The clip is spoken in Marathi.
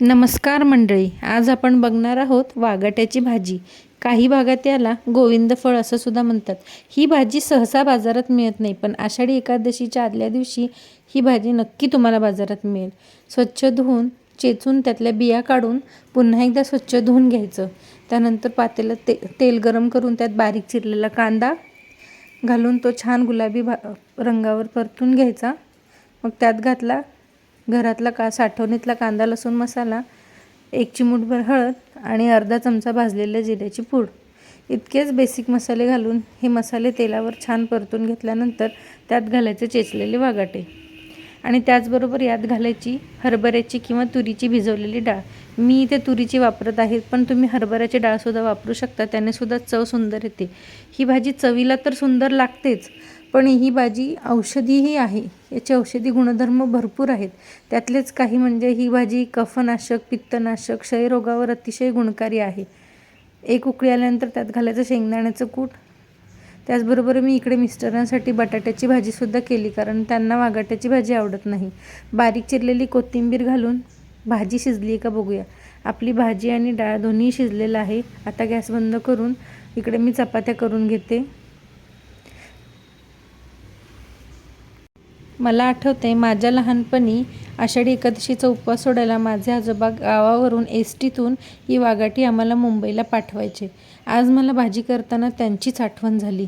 नमस्कार मंडळी आज आपण बघणार आहोत वागाट्याची भाजी. काही भागात याला गोविंद फळ असं सुद्धा म्हणतात. ही भाजी सहसा बाजारात मिळत नाही पण आषाढी एकादशीच्या आदल्या दिवशी ही भाजी नक्की तुम्हाला बाजारात मिळेल. स्वच्छ धुवून चेचून त्यातल्या बिया काढून पुन्हा एकदा स्वच्छ धुवून घ्यायचं. त्यानंतर पातेलं ते तेल गरम करून त्यात बारीक चिरलेला कांदा घालून तो छान गुलाबी भा रंगावर परतून घ्यायचा. मग त्यात घातला घरातला का साठवणीतला कांदा लसूण मसाला एक चिमूटभर हळद आणि अर्धा चमचा भाजलेल्या जिऱ्याची पूड. इतकेच बेसिक मसाले घालून हे मसाले तेलावर छान परतून घेतल्यानंतर त्यात घालायचे चेचलेले वागाटे. आणि त्याचबरोबर यात घालायची हरभऱ्याची किंवा तुरीची भिजवलेली डाळ. मी इथे तुरीची वापरत आहे पण तुम्ही हरभऱ्याची डाळसुद्धा वापरू शकता. त्यानेसुद्धा चव सुंदर येते. ही भाजी चवीला तर सुंदर लागतेच पण ही भाजी औषधीही आहे. याचे औषधी गुणधर्म भरपूर आहेत. त्यातलेच काही म्हणजे ही भाजी कफनाशक पित्तनाशक क्षयरोगावर अतिशय गुणकारी आहे. एक उकळी आल्यानंतर त्यात घालायचं शेंगदाण्याचं कूट त्याचबरोबर मी इकडे मिस्टरांसाठी बटाट्याची भाजीसुद्धा केली कारण त्यांना वागाट्याची भाजी आवडत नाही. बारीक चिरलेली कोथिंबीर घालून भाजी शिजली का बघूया. आपली भाजी आणि डाळ दोन्ही शिजलेलं आहे. आता गॅस बंद करून इकडे मी चपात्या करून घेते. मला आठवते माझ्या लहानपणी आषाढी एकादशीचा उपवास सोडायला माझे आजोबा गावावरून एस टीतून ही वागाटी आम्हाला मुंबईला पाठवायचे. आज मला भाजी करताना त्यांचीच आठवण झाली.